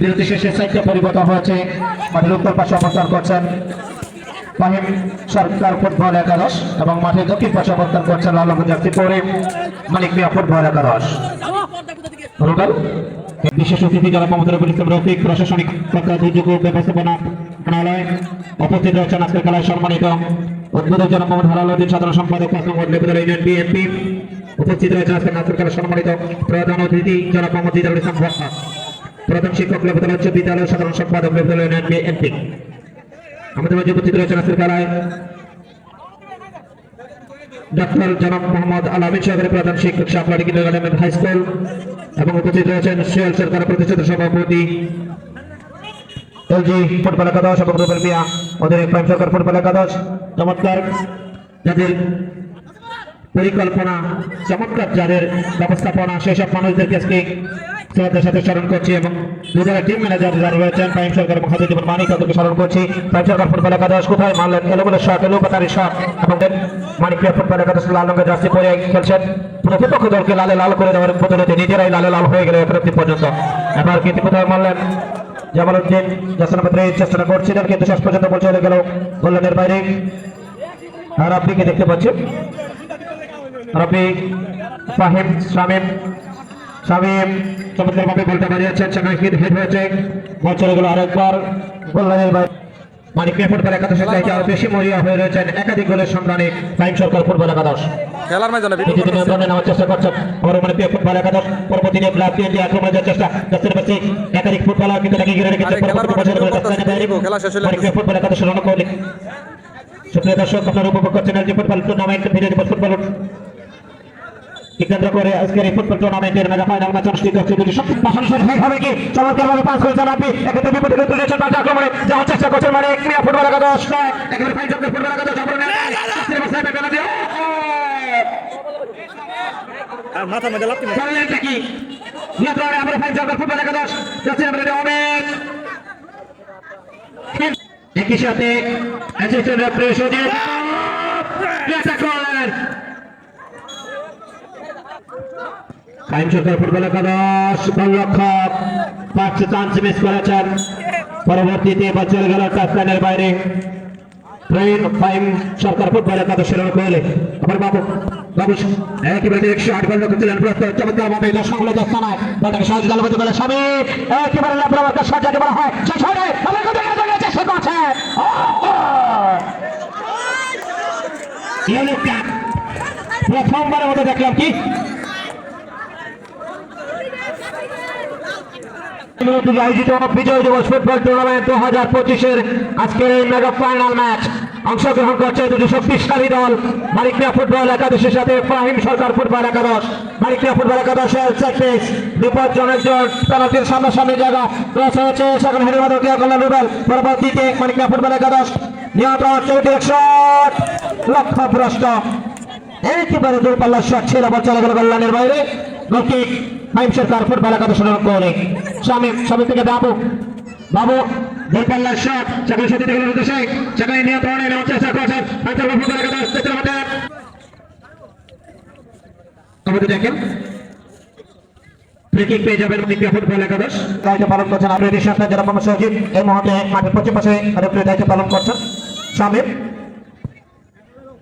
বিরতি শেষে সাইডটা পরিবর্তন হয়েছে। মাঠের উত্তর পাশে অবস্থান করছেন ফাহিম সরকার ফুটবল একাদশ এবং মাঠের দক্ষিণ পাশে অবস্থান করছেন লালমু জার্সি পরে মালিক মিয়া ফুটবল একাদশ। রুবেল বিশেষ অতিথি যারা মমতার ইসলাম রফিক, প্রশাসনিক দুর্যোগ ব্যবস্থাপনা মন্ত্রণালয় উপস্থিত রয়েছেন আজকের খেলায় সম্মানিত উদ্বোধক জনাব মোহাম্মদ হালালুদ্দিন সাধারণ সম্পাদক মোহাম্মদ লেবুদুল ইউনিয়ন বিএনপি। উপস্থিত রয়েছেন আজকের খেলায় সম্মানিত প্রধান অতিথি মোহাম্মদ জিদারুল ইসলাম প্রধান শিক্ষক লেবুদুল উচ্চ বিদ্যালয় সাধারণ সম্পাদক লেবুদুল ইউনিয়ন আমাদের মাঝে উপস্থিত রয়েছেন আজকের খেলায় ডক্টর জনাব মোহাম্মদ আলামিন সাহেবের প্রধান শিক্ষক শাপলাটি কিন্ডারগার্টেন হাই স্কুল এবং উপস্থিত রয়েছেন সোহেল সরকার প্রতিষ্ঠাতা সভাপতি এলজি ফুটবল একাদশ এবং রুবেল মিয়া, ওদের প্রাইম সরকার ফুটবল একাদশ। চমৎকার। যাদের পরিকল্পনা, চমৎকার যাদের ব্যবস্থাপনা, সেসব মানুষদেরকে শ্রদ্ধার সাথে স্মরণ করছি এবং দুজনের টিম ম্যানেজার যারা রয়েছেন প্রাইম সরকার এবং হাতে জীবন মানিক তাদেরকে স্মরণ করছি। প্রাইম সরকার ফুটবল একাদশ, কোথায়? মারলেন এলোমেলো শট এলোপাতারি শট এবং মানিক প্রিয় ফুটবল একাদশ লাল রঙের জার্সি পরে খেলছেন। প্রতিপক্ষ দলকে লালে লাল করে দেওয়ার বদলেতে নিজেরাই লালে লাল হয়ে গেলে এতরক্তি পর্যন্ত। এবার কিন্তু কোথায় মারলেন? জামালউদ্দিন জাসানাবাদের চেষ্টা করছিলেন, কিন্তু শেষ পর্যন্ত বল চলে গেল গোল্লানের বাইরে। আর আপনি কি দেখতে পাচ্ছেন? রবি ফাহিম শামিম শামিম চমৎকার ভাবে বলটা বাজিয়েছেন সেখানে হিট হেড হয়েছে। বল চলে গেল আরেকবার। গোল্লানের বাইরে। মানিক ফুটবল একাদশের চাইতে আরও বেশি মরিয়া হয়ে রয়েছেন। একাধিক গোলের সন্ধানে টাইম সরকার ফুটবল একাদশ। খেলার ময়দানে নিজেদের নিয়ন্ত্রণে নেওয়ার চেষ্টা করছেন। বর্তমানে প্রিয় ফুটবল একাদশ। পরবর্তী টিএনটি আক্রমণের চেষ্টা পাশে একাধিক ফুটবলার কিন্তু তাকে ঘিরে রেখেছে। পরবর্তী মাঠে পর্যায়ে খেলা বাইরে খেলা শেষ হলে মানিক ফুটবল একাদশের রণকৌলিক সুপ্রিয় দর্শক আপনারা উপভোগ করছেন LG football tournament video football কেন্দ্র করে আজকের এই ফুটবল টুর্নামেন্টের মেগা ফাইনাল ম্যাচ অনুষ্ঠিত হচ্ছে দুটি সব পাশাপাশি হেড হবে কি? চমৎকার ভাবে পাস করেছেন আপনি এক্ষেত্রে বিপদে কিন্তু রয়েছেন পাঁচ আক্রমণে যাওয়ার চেষ্টা করছেন মানে এক মিয়া ফুটবল একাদশ। নয় একেবারে ফাইন চক্রের ফুটবল একাদশ অপরণে শাস্তির অবস্থায় পেপে নদী মাথা মধ্যে লাভ চললেনটা কি নিয়ন্ত্রণে আমরা ফাইন চক্রের ফুটবল একাদশ। যাচ্ছেন আমরা অনেক একই সাথে অ্যাসিস্ট্যান্ট রেফারি সুজিত। চেষ্টা কাইম সরকার ফুটবল একাদশ গোলরক্ষক পাঁচটি চান্স মিস করেছেন। পরবর্তীতে চলে গেল টাচলাইনের বাইরে। ট্রেন ফাইম সরকার ফুটবল একাদশের অনুকূলে আবার বাবু বাবু একেবারে একশো আট গোল করছিলেন প্রস্তুত। চমৎকার ভাবে দর্শক হলে দশ থানায় বলটাকে সহজ গেল বলতে পারে স্বামী একেবারে কাজ সাজাতে বলা হয় শেষ হয় নাই আমার কথা চেষ্টা করছে। প্রথমবারের মতো দেখলাম কি? আয়োজিত বিজয় দিবস ফুটবল টুর্নামেন্ট দু হাজার পঁচিশের আজকের এই মেগা ফাইনাল ম্যাচ অংশগ্রহণ করছে দুটি শক্তিশালী দল মালিকমিয়া ফুটবল একাদশের সাথে ফাহিম সরকার ফুটবল একাদশ। মালিকমিয়া ফুটবল একাদশের সেক্রেস বিপজ্জনক জন পেনাল্টির সামনাসামনি জায়গা ক্রস হয়েছে। সেখানে মাধ্যমে ক্রিয়া করলেন রুবেল পরবর্তীতে মালিকমিয়া ফুটবল একাদশ। নিয়ন্ত্রণ চৌটি শট লক্ষ্য ছিল বাইরে। শট। সেখানে সত্যি থেকে উদ্দেশ্যে সেখানে নিয়ন্ত্রণে নেওয়ার চেষ্টা করছেন ফাইভ সরকার ফুটবল একাদশ চিত্রের মধ্যে আমাদের দেখেন। পালন করছেন আপনার সাথে যারা সজিব। এই মুহূর্তে মাঠের পশ্চিম পাশে দায়িত্ব পালন করছেন। শামিম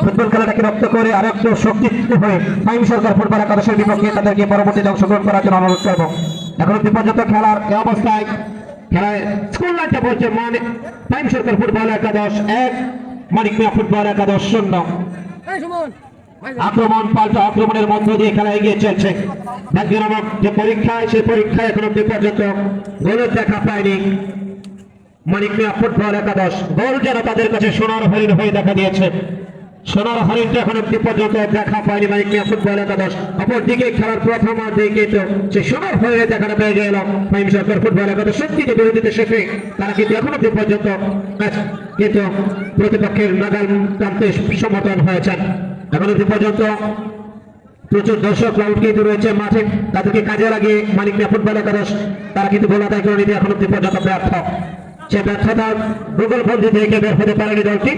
ফুটবল খেলাটাকে রপ্ত করে আর একটু শক্তি হয়ে ফাইম সরকার ফুটবল একাদশের বিপক্ষে তাদেরকে পরবর্তীতে অংশগ্রহণ করার জন্য অনুরোধ করব। এখন অব্দি খেলার অবস্থায় খেলায় স্কুল লাইনটা বলছে মানে ফাইম সরকার ফুটবল একাদশ এক মানিক মিয়া ফুটবল একাদশ শূন্য। আক্রমণ পাল্টা আক্রমণের মধ্য দিয়ে খেলা এগিয়ে চলছে। ভাগ্য নামক যে পরীক্ষায় সেই পরীক্ষায় এখনও পর্যন্ত গোলের দেখা পায়নি মানিক মিয়া ফুটবল একাদশ। গোল যেন তাদের কাছে সোনার হরিণ হয়ে দেখা দিয়েছে। সোনার হরিণটা এখন অব্দি পর্যন্ত দেখা পায়নি মানিক মিয়া ফুটবল একাদশ, অপরদিকে খেলার প্রথম অর্ধে কিন্তু সেই সোনার হরিণের দেখাটা পেয়ে গেল। মাইম সরকার ফুটবল একাদশ শক্তিতে বিরোধীতে শেখে তারা কিন্তু এখন অব্দি পর্যন্ত কিন্তু প্রতিপক্ষের নাগাল টানতে সমর্থন হয়েছেন। এখন অব্দি পর্যন্ত প্রচুর দর্শক ক্রাউড কিন্তু রয়েছে মাঠে, তাদেরকে কাজে লাগিয়ে মালিক মিয়া ফুটবল একাদশ, তারা কিন্তু গোল আদায় করে নিতে এখন অব্দি পর্যন্ত ব্যর্থ। সে ব্যর্থতা গুগল বন্দি থেকে বের হতে পারেনি দলটি।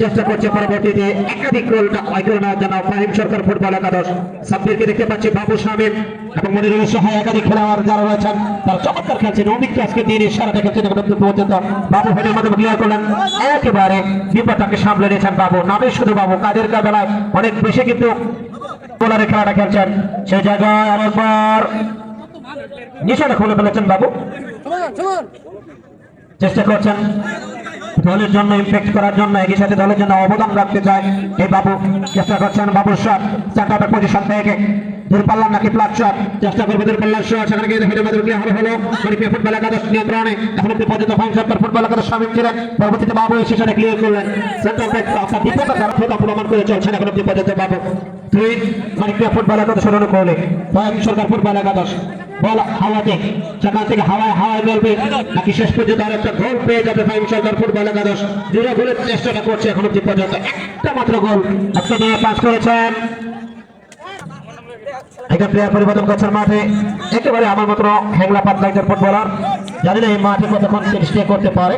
চেষ্টা করছে পরবর্তীতে একাধিক গোলটা নেওয়ার জন্য ফাহিম সরকার ফুটবল একাদশ। সাব্বিরকে দেখতে পাচ্ছি বাবু শামিম এবং মনিরুল সহ একাধিক খেলোয়াড় যারা রয়েছেন তারা চমৎকার খেলছেন অমিককে আজকে দিনে সারা দেখেছেন এখন পর্যন্ত বাবু হেডের মাধ্যমে ক্লিয়ার করলেন। একেবারে বিপদটাকে সামলে নিয়েছেন বাবু। নামে শুধু বাবু কাজের বেলায় অনেক বেশি কিন্তু বোলারের খেলাটা খেলছেন। সেই জায়গায় আরেকবার নিশানা খুলে ফেলেছেন বাবু। চেষ্টা করছেন। দলের জন্য ইমপ্যাক্ট করার জন্য, একই সাথে দলের জন্য অবদান রাখতে চায়। এই বাবু, চেষ্টা করছেন বাবুর শট সেন্টার পজিশন থেকে। ফুটবল পরবর্তীতে বাবু এসে সেটা ক্লিয়ার করলেন। এখন বাবু। দুই মানে ফুটবল একাদশ অনুকূলে ফাইন সরকার ফুটবল একাদশ বল হাওয়াতে সেখান থেকে হাওয়ায় হাওয়ায় মেলবে নাকি শেষ পর্যন্ত আর একটা গোল পেয়ে যাবে ফাইম সরকার ফুটবল একাদশ দুটো গোলের চেষ্টাটা করছে এখন অব্দি পর্যন্ত। একটা মাত্র গোল আজকে নিয়ে পাস করেছেন। একটা প্লেয়ার পরিবর্তন করছেন মাঠে। একেবারে আমার মতো হ্যাংলা পাতলা একজন ফুটবলার জানি না এই মাঠে কতক্ষণ স্টে করতে পারে।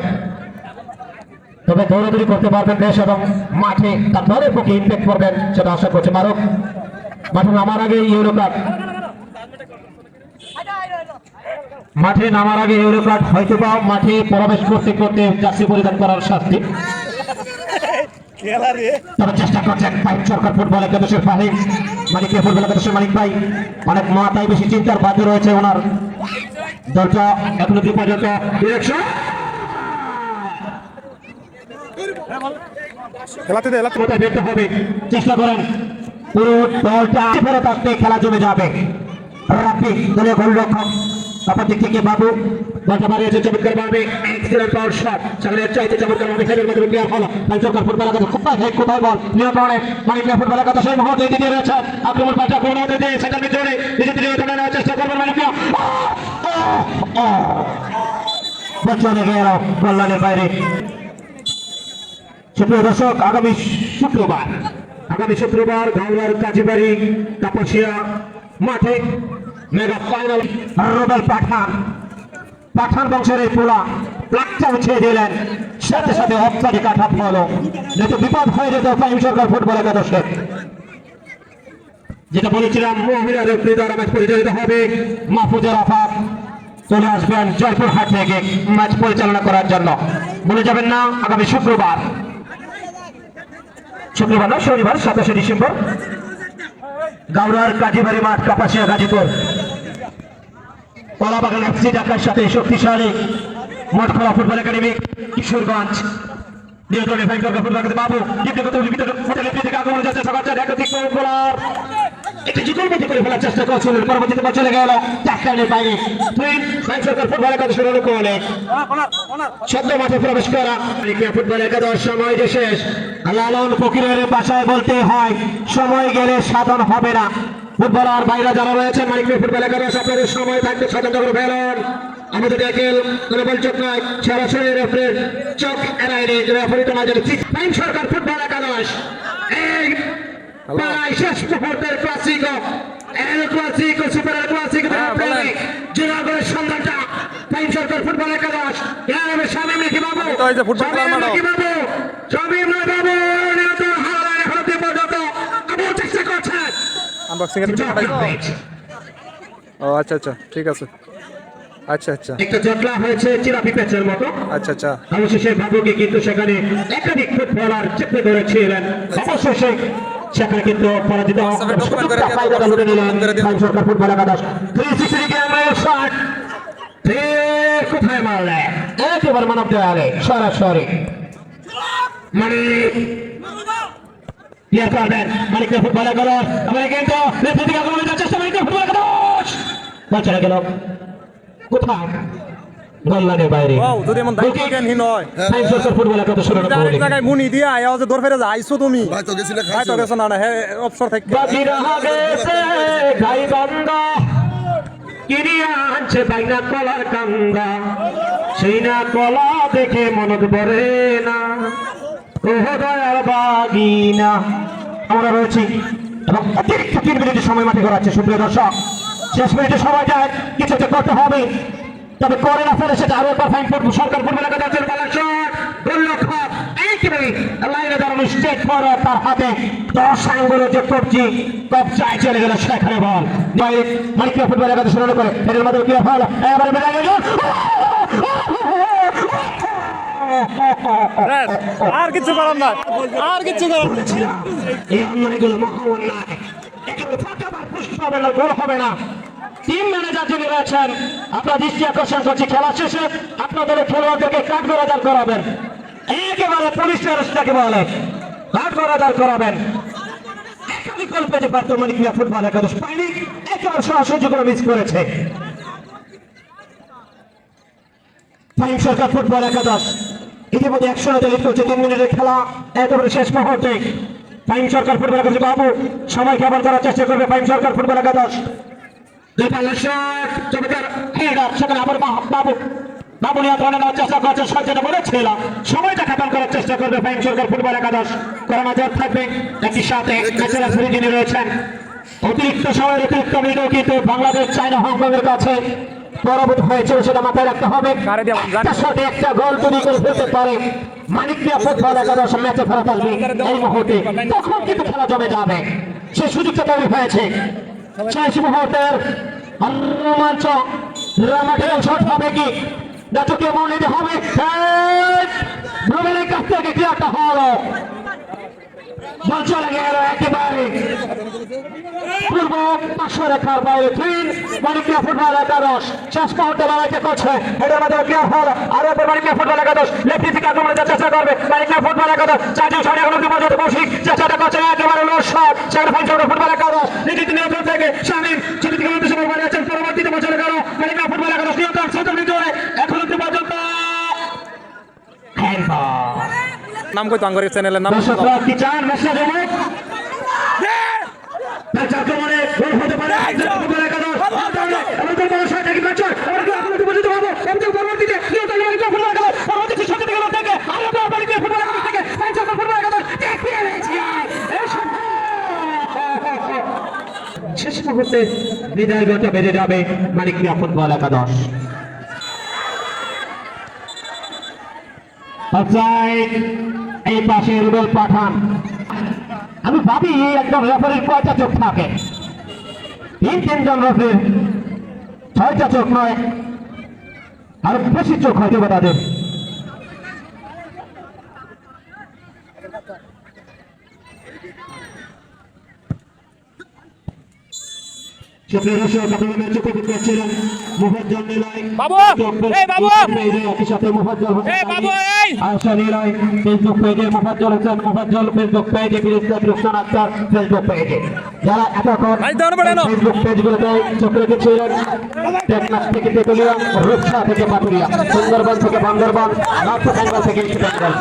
তবে দৌড়াদৌড়ি করতে পারবেন বেশ এবং মাঠে। তার দলের পক্ষে ইম্প্যাক্ট করবেন সেটা আশা করছে মারক। মাঠে নামার আগে ইউরো কাপ মাঠে নামার আগে ইউরো কার্ড হয়তো বা মাঠে প্রবেশ করতে করতে জার্সি পরিধান করার শাস্তি। তবে চেষ্টা করছেন পাইপ সরকার ফুটবল একাদশের ফাহিম। মালিক ফুটবল একাদশের মালিক ভাই। অনেক মাথায় বেশি চিন্তার বাধ্য রয়েছে ওনার। দলটা এখনও কি পর্যন্ত ডিরেকশন খেলাতে দে খেলাতে কোথায় হবে। চেষ্টা করেন। পুরো দলটা ফেরত আসতে খেলা জমে যাবে। রাফি দলীয় গোলরক্ষক। অপর দিক থেকে বাবু বলটা মারিয়েছে চমৎকার ভাবে। Excellent power shot. সেখানে চাইতে চমৎকার ভাবে খেলের মধ্যে ক্লিয়ার হলো। তাই সরকার ফুটবল একাদশ কোথায় হেড কোথায় বল? নিয়ন্ত্রণে মানে ক্লিয়ার ফুটবল একাদশ সেই মুহূর্তে দিতে রয়েছে। আক্রমণ পাল্টা কোন মধ্যে দিয়ে সেটা জোরে নিজে থেকে ওখানে নেওয়ার চেষ্টা করবেন মানে ক্লিয়ার বল চলে গেল কল্যাণের বাইরে। সুপ্রিয় দর্শক, আগামী শুক্রবার আগামী শুক্রবার গাওয়ার কাজীবাড়ি, কাপাসিয়া, মাঠে মেগা ফাইনাল, রোবেল পাঠান পাঠান বংশের এই পোলা প্লাকটা উঠিয়ে দিলেন। সাথে সাথে অফসাইডে কাঠা হলো যেহেতু বিপদ হয়ে যেত ফাইম সরকার ফুটবল একাদশের যেটা বলেছিলাম, মহিলা রেফারি ম্যাচ পরিচালিত হবে। মাহফুজের আফাত চলে আসবেন জয়পুরহাট থেকে। ম্যাচ পরিচালনা করার জন্য। বলে যাবেন না, আগামী শুক্রবার। শুক্রবার না শনিবার, সাতাশে ডিসেম্বর। গাউরার কাজীবাড়ি মাঠ, কাপাসিয়া, গাজীপুর। কলাবাগান এফসি ঢাকার সাথে শক্তিশালী মঠখোলা ফুটবল একাডেমি, কিশোরগঞ্জ। নিয়ন্ত্রণে ফুটবল বাবু। ভিতরে হোটেলের দিকে আক্রমণ যাচ্ছে সকাল চার ফুটবলার একটি সরকার ফুটবল একাদশ প্রবেশ করা। ফুটবল একাদশ, সময় যে শেষ। লালন ফকিরের বলতে হয়, সময় গেলে সাধন হবে না। ফুটবলার বাইরে যারা রয়েছেন মানিক ফুটবল একাদশ, আপনাদের সময় থাকতে স্বতন্ত্র করে ফেলুন। আমাদের দেখেন কোনো বল চোখ নয়। সরাসরি চোখ এড়ায়নি রেফারিটা না টাইম সরকার ফুটবল একাদশ। প্রায় শেষ মুহূর্তের clasico el clasico super el clasico. জুনাগড়ের সন্ধানটা টাইম সরকার ফুটবল একাদশ গ্রামে শামীম নাকি বাবু। ফুটবল খেলার নাকি বাবু শামীম না বাবু এখন পর্যন্ত। আবার চেষ্টা করছেন আনবক্সিং এর ও আচ্ছা আচ্ছা ঠিক আছে। আচ্ছা আচ্ছা। একটা জটলা হয়েছে চিরাপি প্যাচের মতো। আচ্ছা আচ্ছা। অবশেষে বাবুকে কিন্তু সেখানে একাধিক ফুটবলার চেপে ধরেছিলেন। অবশেষে সেখানে কিন্তু পরাজিত সরকার ফুটবল একাদশ। থ্রি সিক্সটি ক্যামেরা শট কোথায় মারলে? একেবারে মানব দেওয়ালে সরাসরি। মানে ক্লিয়ার করবেন মানিককে ফুটবলে গেল এবারে কিন্তু যাওয়ার চেষ্টা মানিককে ফুটবলে গেল বল গেল। কোথায়? গোল লাইনের বাইরে। ও যদি এমন দায়িত্ব জ্ঞানহীন হয়। সাইন সরকার ফুটবলে কত শুরু ডাইরেক্ট জায়গায় মুনি দিয়া আয়া যে তুমি? ভাই তো গেছিলে ভাই তো গেছো না না অবসর থেকে। বাজি রাহা গেছে গাই বান্দা কিরিয়া আনছে বাইনা কলার কান্দা। সেই না কলা দেখে মনত পড়ে না। ওহ দয়ার বাগিনা। আমরা রয়েছি এবং অতিরিক্ত তিন মিনিটের সময় মাঠে করাচ্ছে সুপ্রিয় দর্শক। শেষ মিনিটে সময় যায় কিছু একটা করতে হবে। তবে না ফেলে সেটা আরও একবার ফাইন করব। সরকার শট গোল লক্ষ্য একেবারে লাইনে দাঁড়ানো স্টেট পরে তার হাতে দশ আঙ্গুল যে কবজি কবজায় চলে গেল সেখানে বল। মাইক্রো ফুটবল একাদশ শুরু করে। এর মধ্যে কি হল এবারে বেড়ে গেল। আর কিছু করার না আর কিছু করার না। এই অন্যায়গুলো মহা অন্যায়। একেবারে ফাঁকাবার হবে না গোল হবে না। টিম ম্যানেজার যিনি রয়েছেন, আপনার দৃষ্টি আকর্ষণ করছি, খেলা শেষে আপনাদের খেলোয়াড়দেরকে কাঠ গড়াদার করাবেন। একেবারে পুলিশ অ্যারেস্টটাকে বলে, কাঠ গড়াদার করাবেন। গোল পেতে পারত মানিকিয়া ফুটবল একাদশ পায়নি একেবারে সরাসরি করে মিস করেছে। ফাইন সরকার ফুটবল একাদশ, ইতিমধ্যে একশো রাতে লিড করছে তিন মিনিটের খেলা, একেবারে শেষ মুহূর্তে। ফাইন সরকার ফুটবল একাদশ, বাবু, সময় কেমন করার চেষ্টা করবে ফাইন সরকার ফুটবল একাদশ? আবার বাবু। বাবু নিয়ে ধরে নেওয়ার চেষ্টা যেটা বলেছিলাম সময়টা খাতাম করার চেষ্টা করবে ফাইন সরকার ফুটবল একাদশ। করানো থাকবে একই সাথে রয়েছেন। অতিরিক্ত সময়ের অতিরিক্ত মিনিটও কিন্তু বাংলাদেশ চায়না হংকং কাছে পরাভূত হয়েছে সেটা মাথায় রাখতে হবে। জানি। একটা গোল তৈরি করে ফেলতে পারে মানিক মিয়া ফুটবল একাদশ ম্যাচে ফেরত আসবে এই মুহূর্তে। তখন কিন্তু খেলা জমে যাবে। সেই সুযোগটা তৈরি হয়েছে। শেষ মুহূর্তের রোমাঞ্চ মাঠে শট হবে কি? নাটকে মন নিতে হবে কাছ থেকে ক্রিয়াটা হলো। বল চলে গেল ফুটবল একাদশ। শেষ চেষ্টা করবে। মানিকিয়া ফুটবল একাদশ। চারজন সাড়ে এগারো অব্দি পর্যন্ত চেষ্টাটা করছে একেবারে লোক শট। সেখানে ফুটবল একাদশ। নিজের নিয়ন্ত্রণ থেকে শামিম একাদশ। দেখিয়ে দিয়েছে এই শট শেষ মুহূর্তে বিদায় গত বেজে যাবে মানিকিয়া ফুটবল একাদশ। এই পাশে রুবেল পাঠান। আমি ভাবি একজন রেফারির কয়টা চোখ থাকে? তিন তিনজন রেফারির ছয়টা চোখ নয়। আরও বেশি চোখ হয়তো বা তাদের। বাবু! বাবু! বাবু, আয়শা নিলয় ফেসবুক পেজে মুফাজ্জল হোসেন মুফাজ্জল ফেসবুক পেজে ফিরিস্তাদ রুশান আক্তার ফেসবুক পেজে যারা এতক্ষণ। ফেসবুক পেজগুলোতে চোখ রেখেছিলেন টেকনাফ থেকে তেতুলিয়া রূপসা থেকে পাটুরিয়া সুন্দরবন থেকে বান্দরবান নর্থ বেঙ্গল থেকে ইস্ট বেঙ্গল।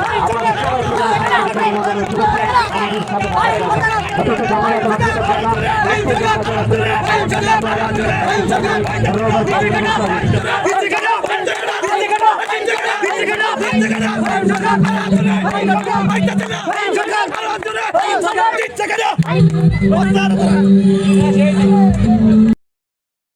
আমাদের সবাই আমাদের